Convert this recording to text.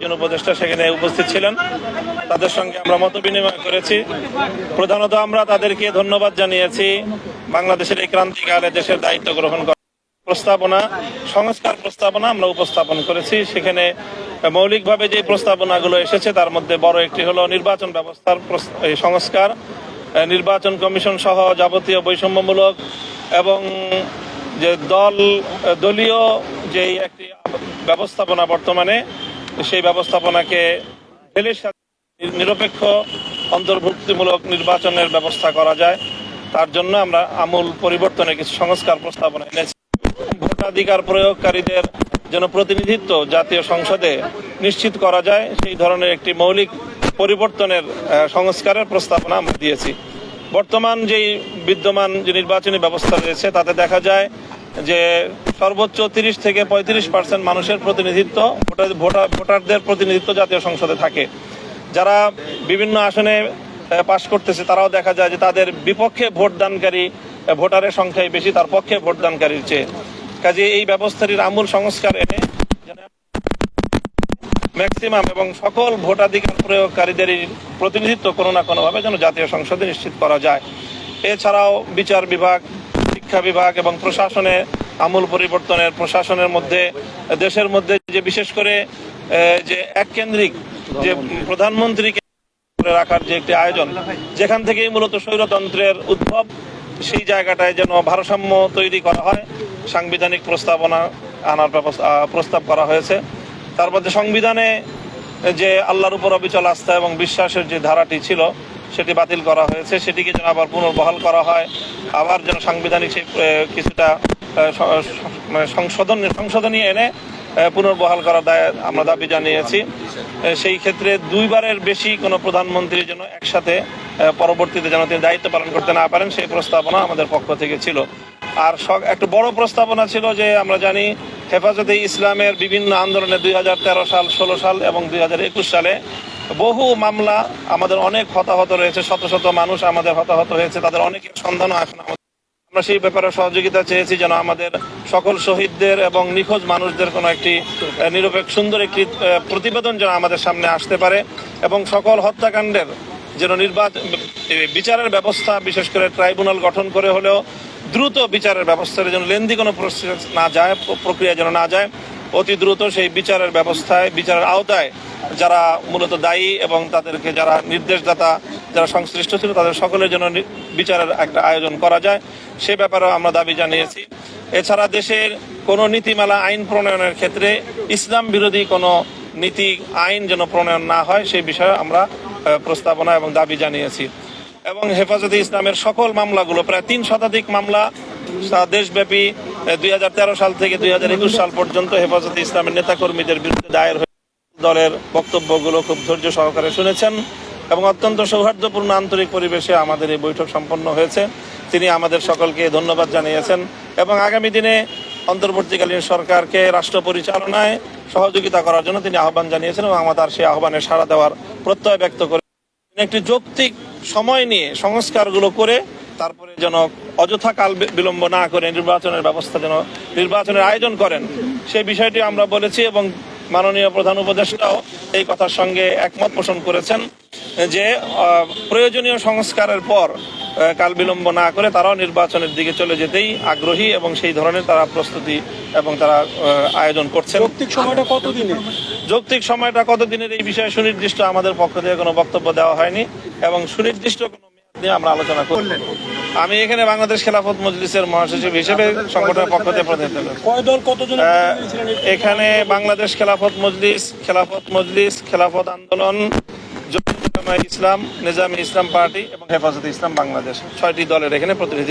একজন উপদেষ্টা সেখানে উপস্থিত ছিলেন। তাদের সঙ্গে আমরা মত বিনিময় করেছি। প্রধানত আমরা তাদেরকে ধন্যবাদ জানিয়েছি। বাংলাদেশের এই ক্রান্তিকালে দেশের দায়িত্ব গ্রহণ করা প্রস্তাবনা, সংস্কার প্রস্তাবনা আমরা উপস্থাপন করেছি। সেখানে মৌলিকভাবে যে প্রস্তাবনাগুলো এসেছে, তার মধ্যে বড় একটি হলো নির্বাচন ব্যবস্থার সংস্কার নির্বাচন কমিশন সহ যাবতীয় বৈষম্যমূলক এবং যে দল দলীয় যেই একটি ব্যবস্থাপনা বর্তমানে সেই ব্যবস্থাপনাকে সা- নিরপেক্ষ, অন্তর্ভুক্তিমূলক নির্বাচনের ব্যবস্থা করা যায়। তার জন্য আমরা আমূল পরিবর্তনে কিছু সংস্কার প্রস্তাবনা এনেছি। ভোটাধিকার প্রয়োগকারীদের যেন প্রতিনিধিত্ব জাতীয় সংসদে নিশ্চিত করা যায়, সেই ধরনের একটি মৌলিক পরিবর্তনের সংস্কারের প্রস্তাবনা আমরা দিয়েছি। বর্তমান যেই বিদ্যমান যে নির্বাচনী ব্যবস্থা রয়েছে, তাতে দেখা যায় যে সর্বোচ্চ তিরিশ থেকে পঁয়ত্রিশ পার্সেন্ট মানুষের প্রতিনিধিত্ব, ভোটার, ভোটার- ভোটারদের প্রতিনিধিত্ব জাতীয় সংসদে থাকে। যারা বিভিন্ন আসনে পাশ করতেছে, তারাও দেখা যায় যে তাদের বিপক্ষে ভোটদানকারী ভোটারের সংখ্যাই বেশি, তার পক্ষে ভোটদানকারীর চেয়ে। কাজে এই ব্যবস্থাটির আমূল সংস্কার এনে ম্যাক্সিমাম এবং সকল ভোটাধিকার প্রয়োগকারীদেরই প্রতিনিধিত্ব কোনো না কোনোভাবে যেন জাতীয় সংসদে নিশ্চিত করা যায়। এছাড়াও বিচার বিভাগ শিক্ষা বিভাগ এবং প্রশাসনে আমূল পরিবর্তনের, প্রশাসনের মধ্যে, দেশের মধ্যে যে বিশেষ করে যে এককেন্দ্রিক, যে প্রধানমন্ত্রীকে রাখার যে একটি আয়োজন, যেখান থেকেই মূলত স্বৈরতন্ত্রের উদ্ভব, সেই জায়গাটায় যেন ভারসাম্য তৈরি করা হয়, সাংবিধানিক প্রস্তাবনা আনার প্রস্তাব করা হয়েছে। তার মধ্যে সংবিধানে যে আল্লাহর উপর অবিচল আস্থা এবং বিশ্বাসের যে ধারাটি ছিল সেটি বাতিল করা হয়েছে সেটিকে যেন আবার পুনর্বহাল করা হয়। আবার যেন সাংবিধানিক সেই, কিছুটা মানে সংশোধন সংশোধনী এনে পুনর্বহাল করার দায় আমরা দাবি জানিয়েছি। সেই ক্ষেত্রে দুইবারের বেশি কোনো প্রধানমন্ত্রী যেন একসাথে পরবর্তীতে যেন তিনি দায়িত্ব পালন করতে না পারেন সেই প্রস্তাবনা আমাদের পক্ষ থেকে ছিল। আর সব একটা বড় প্রস্তাবনা ছিল যে আমরা জানি হেফাজতে ইসলামের বিভিন্ন আন্দোলনে দুই হাজার তেরো সাল ষোলো সাল এবং দুই হাজার একুশ সালে বহু মামলা, আমাদের অনেক হতাহত রয়েছে, শত শত মানুষ আমাদের হতাহত হয়েছে, তাদের অনেকের সন্ধানও এখন আমাদের। আমরা সেই ব্যাপারে সহযোগিতা চেয়েছি যেন আমাদের সকল শহীদদের এবং নিখোঁজ মানুষদের কোনো একটি নিরপেক্ষ, সুন্দর একটি প্রতিবেদন যেন আমাদের সামনে আসতে পারে এবং সকল হত্যাকাণ্ডের যেন নির্বাচন বিচারের ব্যবস্থা, বিশেষ করে ট্রাইব্যুনাল গঠন করে হলেও দ্রুত বিচারের ব্যবস্থার যেন লেন্দি কোনো প্রসেস না যায়, প্রক্রিয়া যেন না যায়। অতি দ্রুত সেই বিচারের ব্যবস্থায়, বিচারের আওতায় যারা মূলত দায়ী এবং তাদেরকে যারা নির্দেশদাতা, যারা সংশ্লিষ্ট ছিল, তাদের সকলের জন্য বিচারের একটা আয়োজন করা যায়। সে ব্যাপারেও আমরা দাবি জানিয়েছি। এছাড়া দেশের কোনো নীতিমালা, আইন প্রণয়নের ক্ষেত্রে ইসলাম বিরোধী কোনো নীতি, আইন যেন প্রণয়ন না হয়, সেই বিষয়ে আমরা প্রস্তাবনা এবং দাবি জানিয়েছি। এবং হেফাজতে ইসলামের সকল মামলাগুলো, প্রায় তিন শতাধিক মামলা দেশব্যাপী দু হাজার তেরো সাল থেকে দু হাজার একুশ সাল পর্যন্ত হেফাজতে ইসলামের নেতাকর্মীদের বিরুদ্ধে দায়ের দলের বক্তব্যগুলো খুব ধৈর্য সহকারে শুনেছেন এবং অত্যন্ত সৌহার্দ্যপূর্ণ আন্তরিক পরিবেশে আমাদের এই বৈঠক সম্পন্ন হয়েছে। তিনি আমাদের সকলকে ধন্যবাদ জানিয়েছেন এবং আগামী দিনে অন্তর্বর্তীকালীন সরকারকে রাষ্ট্র পরিচালনায় সহযোগিতা করার জন্য তিনি আহ্বান জানিয়েছেন এবং আমাদের সেই আহ্বানে সাড়া দেওয়ার প্রত্যয় ব্যক্ত করে একটি যৌক্তিক সময় নিয়ে সংস্কারগুলো করে তারপরে যেন অযথা কাল বিলম্ব না করে নির্বাচনের ব্যবস্থা যেন নির্বাচনের আয়োজন করেন সেই বিষয়টি আমরা বলেছি এবং মাননীয় প্রধান উপদেষ্টাও এই কথার সঙ্গে একমত পোষণ করেছেন যে প্রয়োজনীয় সংস্কারের পর কাল বিলম্ব না করে তারাও নির্বাচনের দিকে চলে যেতেই আগ্রহী এবং সেই ধরনের তারা প্রস্তুতি এবং তারা আয়োজন করছে যৌক্তিক সময়টা কতদিনে যৌক্তিক সময়টা কতদিনের এই বিষয়ে সুনির্দিষ্ট আমাদের পক্ষ থেকে কোনো বক্তব্য দেওয়া হয়নি এবং সুনির্দিষ্ট কোনো মেয়াদ নিয়ে আমরা আলোচনা করলেন আমি এখানে বাংলাদেশ খেলাফত মজলিসের মহাসচিব হিসেবে সংগঠনের পক্ষ থেকে প্রতিনিধিত্ব কয় দল কতজন এখানে বাংলাদেশ খেলাফত মজলিস খেলাফত মজলিস খেলাফত আন্দোলন ইসলাম নিজামী ইসলাম পার্টি এবং হেফাজতে ইসলাম বাংলাদেশ। ছয়টি দলের এখানে প্রতিনিধি